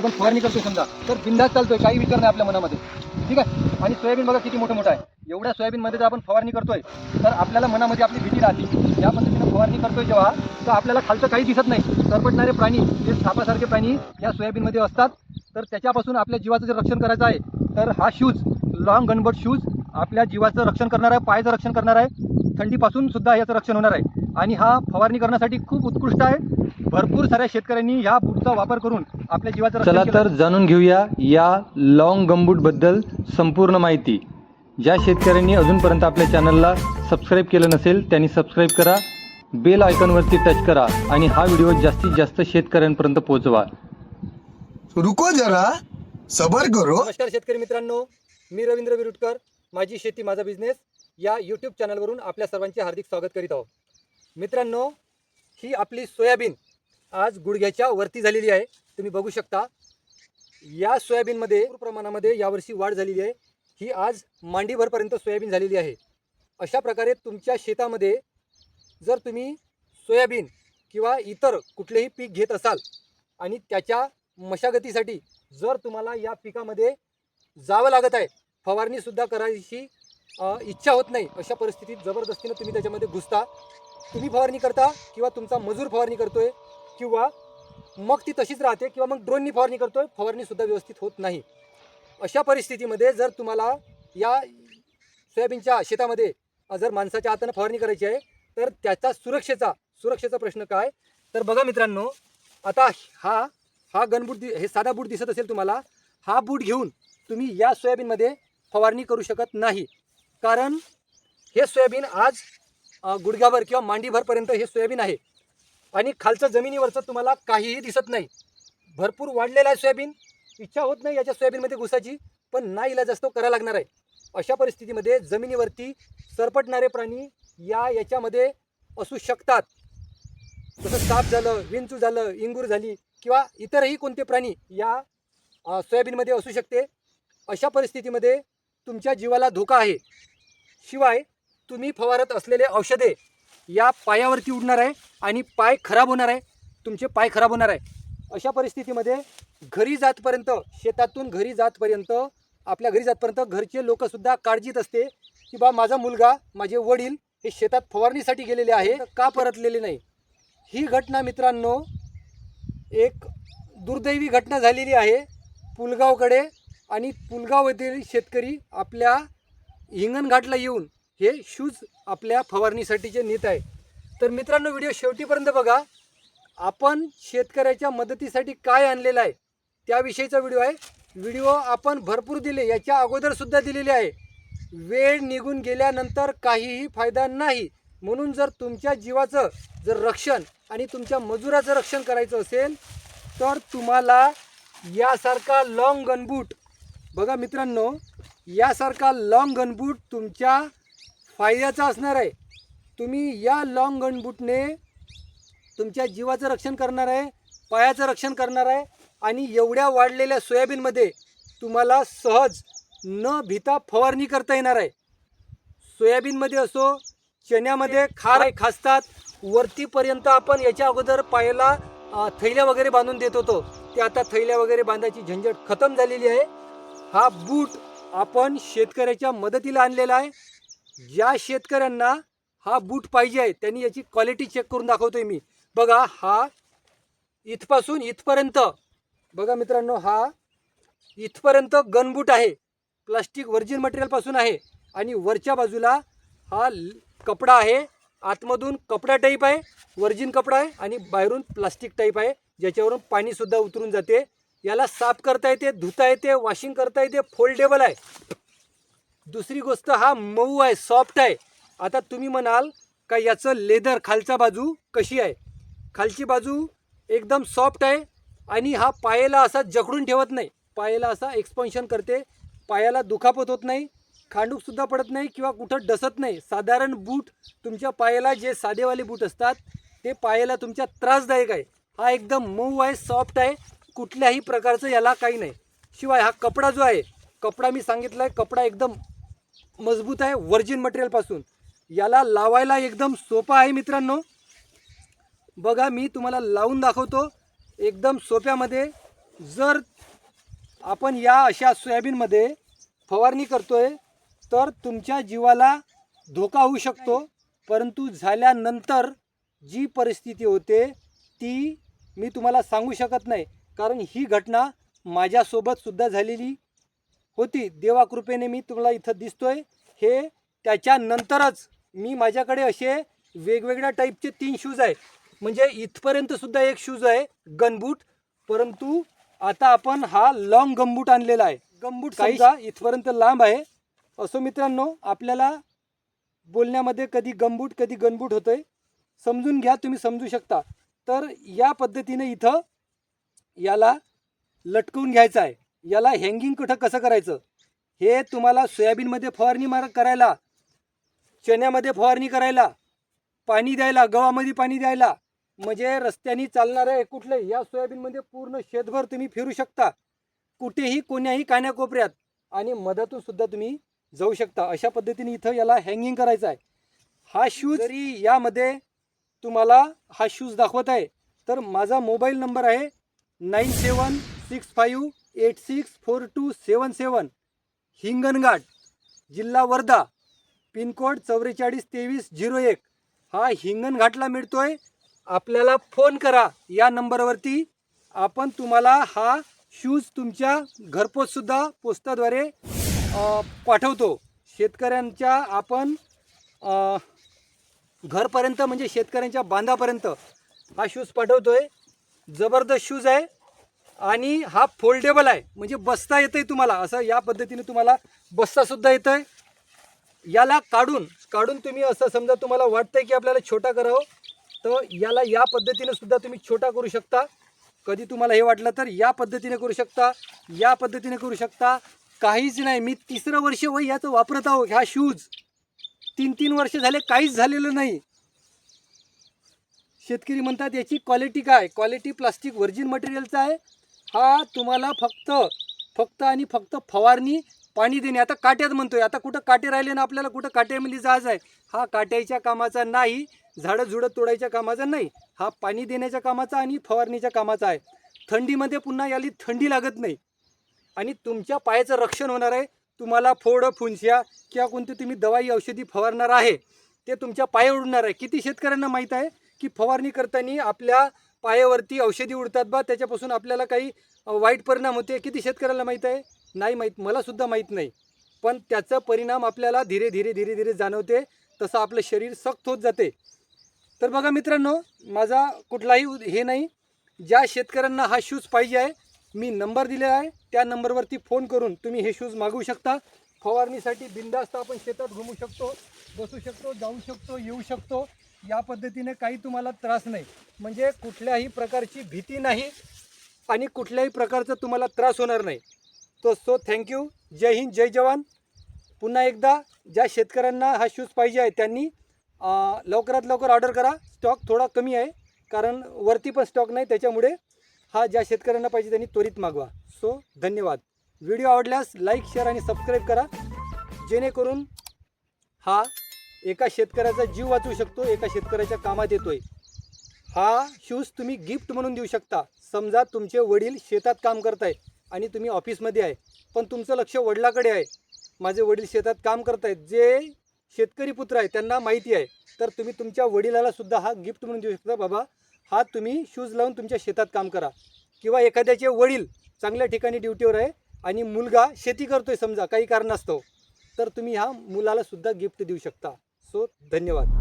आपण फवारणी करतोय समजा तर बिंदास चालतोय काही विचार नाही आपल्या मनामध्ये. ठीक आहे? आणि सोयाबीन बघा किती मोठं मोठं आहे. एवढ्या सोयाबीनमध्ये जर आपण फवारणी करतोय तर आपल्याला मनामध्ये आपली भीती राहते. या पद्धतीनं फवारणी करतोय जेव्हा तर आपल्याला खालचं काही दिसत नाही. सरपटणारे प्राणी जे सापासारखे प्राणी या सोयाबीनमध्ये असतात तर त्याच्यापासून आपल्या जीवाचं जर रक्षण करायचं आहे तर हा शूज लॉंग गनबट शूज आपल्या जीवाचं रक्षण करणार आहे पायाचं रक्षण करणार आहे. थंडीपासून सुद्धा याचं रक्षण होणार आहे. आणि हा फवारणी करण्यासाठी खूप उत्कृष्ट आहे. भरपूर साऱ्या शेतकऱ्यांनी ह्या बूटचा वापर करून आपल्या जीवाचं रक्षण चला केलं. तर जाणून घेऊया या लॉंग गमबूटबद्दल संपूर्ण माहिती. ज्या शेतकऱ्यांनी अजूनपर्यंत आपल्या चॅनलला सबस्क्राईब केलं नसेल त्यांनी सबस्क्राईब करा. बेल आयकॉनवरती टच करा आणि हा व्हिडिओ जास्तीत जास्त शेतकऱ्यांपर्यंत पोहोचवा. रुको जरा. सबर करो. नमस्कार शेतकरी मित्रांनो. मी रवींद्र विरुटकर. माझी शेती माझा बिझनेस या यूट्यूब चॅनलवरून आपल्या सर्वांचे हार्दिक स्वागत करीत आहोत. मित्रांनो ही आपली सोयाबीन आज गुडघ्याच्या वरती झालेली आहे. तुम्ही बघू शकता या सोयाबीनमध्ये प्रमाणामध्ये यावर्षी वाढ झालेली आहे. ही आज मांडीभरपर्यंत सोयाबीन झालेली आहे. अशा प्रकारे तुमच्या शेतामध्ये जर तुम्ही सोयाबीन किंवा इतर कुठलेही पीक घेत असाल आणि त्याच्या मशागतीसाठी जर तुम्हाला या पिकामध्ये जावं लागत आहे फवारणीसुद्धा करायची इच्छा होत नाही अशा परिस्थितीत जबरदस्तीनं तुम्ही त्याच्यामध्ये घुसता. तुम्ही फवारणी करता किंवा तुमचा मजूर फवारणी करतोय किंवा मग ती तशीच राहते किंवा मग ड्रोननी फवारणी करतोय फवारणीसुद्धा व्यवस्थित होत नाही. अशा परिस्थितीमध्ये जर तुम्हाला या सोयाबीनच्या शेतामध्ये जर माणसाच्या हातानं फवारणी करायची आहे तर त्याचा सुरक्षेचा सुरक्षेचा प्रश्न काय? तर बघा मित्रांनो आता हा हा गनबूट दि हे साधा बूट दिसत असेल तुम्हाला हा बूट घेऊन तुम्ही या सोयाबीनमध्ये फवारणी करू शकत नाही. कारण हे सोयाबीन आज गुडघ्याभर किंवा मांडीभरपर्यंत हे सोयाबीन आहे. आणि खालचं जमिनीवरचं तुम्हाला काहीही दिसत नाही. भरपूर वाढलेलं आहे सोयाबीन. इच्छा होत नाही याच्या सोयाबीनमध्ये घुसाची पण ना इलाज असतो करायला लागणार आहे. अशा परिस्थितीमध्ये जमिनीवरती सरपटणारे प्राणी या याच्यामध्ये असू शकतात. जसं साप झालं विंचू झालं इंगूर झाली किंवा इतरही कोणते प्राणी या सोयाबीनमध्ये असू शकते. अशा परिस्थितीमध्ये तुमच्या जीवाला धोका आहे. शिवाय तुम्ही फवारत असलेले औषधे या पायावरती उडणार आहे आणि पाय खराब होणार आहे. तुमचे पाय खराब होणार आहे. अशा परिस्थितीमध्ये घरी जातपर्यंत शेतातून घरी जातपर्यंत आपल्या घरी जातपर्यंत घरचे लोकसुद्धा काळजीत असते की बा माझा मुलगा माझे वडील हे शेतात फवारणीसाठी गेलेले आहे का परतलेले नाही? ही घटना मित्रांनो एक दुर्दैवी घटना झालेली आहे पुलगावकडे आणि पुलगाव येथील शेतकरी आपल्या हिंगणघाटला येऊन हे शूज आपल्या फवारणीसाठीचे नेत आहे. तर मित्रांनो व्हिडिओ शेवटीपर्यंत बघा. आपण शेतकऱ्याच्या मदतीसाठी काय आणलेलं आहे त्याविषयीचा व्हिडिओ आहे. व्हिडिओ आपण भरपूर दिले याच्या अगोदरसुद्धा दिलेले आहे. वेळ निघून गेल्यानंतर काहीही फायदा नाही. म्हणून जर तुमच्या जीवाचं जर रक्षण आणि तुमच्या मजुराचं रक्षण करायचं असेल तर तुम्हाला यासारखा लाँग गनबूट बघा मित्रांनो यासारखा लॉंग गनबूट तुमच्या फायद्याचा असणार आहे. तुम्ही या लॉंग गनबूटने तुमच्या जीवाचं रक्षण करणार आहे पायाचं रक्षण करणार आहे आणि एवढ्या वाढलेल्या सोयाबीनमध्ये तुम्हाला सहज न भिता फवारणी करता येणार आहे. सोयाबीनमध्ये असो चण्यामध्ये खार खासतात वरतीपर्यंत आपण याच्या अगोदर पायाला थैल्या वगैरे बांधून देत होतो. ते आता थैल्या वगैरे बांधायची झंझट खतम झालेली आहे. हा बूट आपण शेतकऱ्याच्या मदतीला आणलेला आहे. ज्या शेतकऱ्यांना हा बूट पाहिजे आहे त्यांनी याची क्वालिटी चेक करून दाखवतोय मी. बघा हा इथपासून इथपर्यंत बघा मित्रांनो हा इथपर्यंत गनबूट आहे. प्लास्टिक व्हर्जिन मटेरियलपासून आहे. आणि वरच्या बाजूला हा ल- कपडा आहे. आतमधून कपडा टाईप आहे व्हर्जिन कपडा आहे आणि बाहेरून प्लास्टिक टाईप आहे. ज्याच्यावरून पाणीसुद्धा उतरून जाते. याला साफ करता येते धुता येते वॉशिंग करता येते फोल्डेबल आहे. दुसरी गोष्ट हा मऊ आहे सॉफ्ट आहे. आता तुम्ही म्हणाल का याचं लेदर खालचा बाजू कशी आहे? खालची बाजू एकदम सॉफ्ट आहे आणि हा पायाला असा जखडून ठेवत नाही. पायाला असा एक्सपन्शन करते. पायाला दुखापत होत नाही खांडूकसुद्धा पडत नाही किंवा कुठं डसत नाही. साधारण बूट तुमच्या पायाला जे साधेवाले बूट असतात ते पायाला तुमच्या त्रासदायक आहे. हा एकदम मऊ आहे सॉफ्ट आहे. कुठल्याही प्रकारचं याला काही नाही. शिवाय हा कपडा जो आहे कपडा मी सांगितला आहे कपडा एकदम मजबूत आहे व्हर्जिन मटेरियलपासून याला लावायला एकदम सोपा आहे मित्रांनो. बघा मी तुम्हाला लावून दाखवतो. एकदम सोप्यामध्ये. जर आपण या अशा सोयाबीनमध्ये फवारणी करतो आहे तर तुमच्या जीवाला धोका होऊ शकतो. परंतु झाल्यानंतर जी परिस्थिती होते ती मी तुम्हाला सांगू शकत नाही. कारण ही घटना माझ्यासोबत सुद्धा झालेली होती. देवाकृपेने मी तुम्हाला इथं दिसतोय. हे त्याच्यानंतरच मी माझ्याकडे असे वेगवेगळ्या टाईपचे तीन शूज आहे म्हणजे इथपर्यंत सुद्धा एक शूज आहे गनबूट परंतु आता आपण हा लॉंग गमबूट आणलेला आहे. गमबूट काही इथपर्यंत लांब आहे. असो मित्रांनो आपल्याला बोलण्यामध्ये कधी गमबूट कधी गनबूट होतंय समजून घ्या तुम्ही समजू शकता. तर या पद्धतीने इथं याला लटकवून घ्यायचं आहे. याला हँगिंग कुठं कसं करायचं? हे तुम्हाला सोयाबीनमध्ये फवारणी मार करायला चण्यामध्ये फवारणी करायला पाणी द्यायला गव्हामध्ये पाणी द्यायला म्हणजे रस्त्याने चालणारं आहे कुठलं या सोयाबीनमध्ये पूर्ण शेतभर तुम्ही फिरू शकता. कुठेही कोण्याही कान्याकोपऱ्यात आणि मधातून सुद्धा तुम्ही जाऊ शकता. अशा पद्धतीने इथं याला हँगिंग करायचं आहे. हा शूज जरी यामध्ये तुम्हाला हा शूज दाखवत आहे तर माझा मोबाईल नंबर आहे nine seven six five eight six four two seven seven Hinganghat जिल्हा वर्धा पिनकोड चौवेचाळीस तेवीस झिरो एक हा हिंगणघाटला मिळतोय आपल्याला फोन करा या नंबरवरती आपण तुम्हाला हा शूज तुमच्या घरपोचसुद्धा पोस्टाद्वारे पाठवतो शेतकऱ्यांच्या आपण घरपर्यंत म्हणजे शेतकऱ्यांच्या बांधापर्यंत हा शूज पाठवतो आहे जबरदस्त शूज आहे आणि हा फोल्डेबल आहे. म्हणजे बसता येतंय तुम्हाला. असं या पद्धतीने तुम्हाला बसतासुद्धा येतंय. याला काढून काढून तुम्ही असं समजा तुम्हाला वाटतंय की आपल्याला छोटा करावं तर याला या पद्धतीने सुद्धा तुम्ही छोटा करू शकता. कधी तुम्हाला हे वाटलं तर या पद्धतीने करू शकता या पद्धतीने करू शकता. काहीच नाही. मी तिसरं वर्ष वय याचं वापरत आहो. ह्या शूज तीन तीन वर्ष झाले काहीच झालेलं नाही. शेतकरी म्हणतात याची क्वालिटी काय? क्वालिटी प्लास्टिक व्हर्जिन मटेरियलचा आहे. हा तुम्हाला फक्त फक्त आणि फक्त फवारणी पाणी देणे. आता काट्यात म्हणतोय. आता कुठं काटे राहिले ना आपल्याला? कुठं काट्यामध्ये जायचं आहे? हा काट्याच्या कामाचा नाही. झाडं झुडं तोडायच्या कामाचा नाही. हा पाणी देण्याच्या कामाचा आणि फवारणीच्या कामाचा आहे. थंडीमध्ये पुन्हा याली थंडी लागत नाही. आणि तुमच्या पायाचं रक्षण होणार आहे. तुम्हाला फोड फुंश्या किंवा कोणती तुम्ही दवाई औषधी फवारणार आहे. ते तुमच्या पाया उडणार आहे. किती शेतकऱ्यांना माहीत आहे? की फवारणी करताना आपल्या पायावरती औषधी उडतात बा त्याच्यापासून आपल्याला काही वाईट परिणाम होते. किती शेतकऱ्याला माहीत आहे? नाही माहीत मलासुद्धा माहीत नाही. पण त्याचा परिणाम आपल्याला धीरे धीरे धीरे धीरे जाणवते. तसं आपलं शरीर सक्त होत जाते. तर बघा मित्रांनो माझा कुठलाही हे नाही. ज्या शेतकऱ्यांना हा शूज पाहिजे आहे मी नंबर दिलेला आहे. त्या नंबरवरती फोन करून तुम्ही हे शूज मागवू शकता. फवारणीसाठी बिंदास्त आपण शेतात घुमू शकतो बसू शकतो जाऊ शकतो येऊ शकतो. या पद्धतीने काही तुम्हाला त्रास नाही. म्हणजे कुठल्याही प्रकारची भीती नाही आणि कुठल्याही प्रकारचा तुम्हाला त्रास होणार नाही. तो सो थँक्यू जय हिंद जय जवान. पुन्हा एकदा ज्या शेतकऱ्यांना हा शूज पाहिजे आहे त्यांनी लवकरात लवकर ऑर्डर करा. स्टॉक थोडा कमी आहे कारण वरती पण स्टॉक नाही त्याच्यामुळे हा ज्या शेतकऱ्यांना पाहिजे त्यांनी त्वरित मागवा. सो धन्यवाद. व्हिडिओ आवडल्यास लाईक शेअर आणि सबस्क्राईब करा. जेणेकरून हा एका शेतकऱ्याचा जीव वाचवू शकतो एका शेतकऱ्याच्या कामात येतोय. हा शूज तुम्ही गिफ्ट म्हणून देऊ शकता. समजा तुमचे वडील शेतात काम करताय आणि तुम्ही ऑफिसमध्ये आहे पण तुमचं लक्ष वडिलाकडे आहे. माझे वडील शेतात काम करतायत जे शेतकरी पुत्र आहे त्यांना माहिती आहे. तर तुम्ही तुमच्या वडिलाला सुद्धा हा गिफ्ट म्हणून देऊ शकता बाबा. हा तुम्ही शूज लावून तुमच्या शेतात काम करा. किंवा एखाद्याचे वडील चांगल्या ठिकाणी ड्युटीवर आहे आणि मुलगा शेती करतोय समजा काही कारणास्तव तर तुम्ही ह्या मुलाला सुद्धा गिफ्ट देऊ शकता. सो धन्यवाद.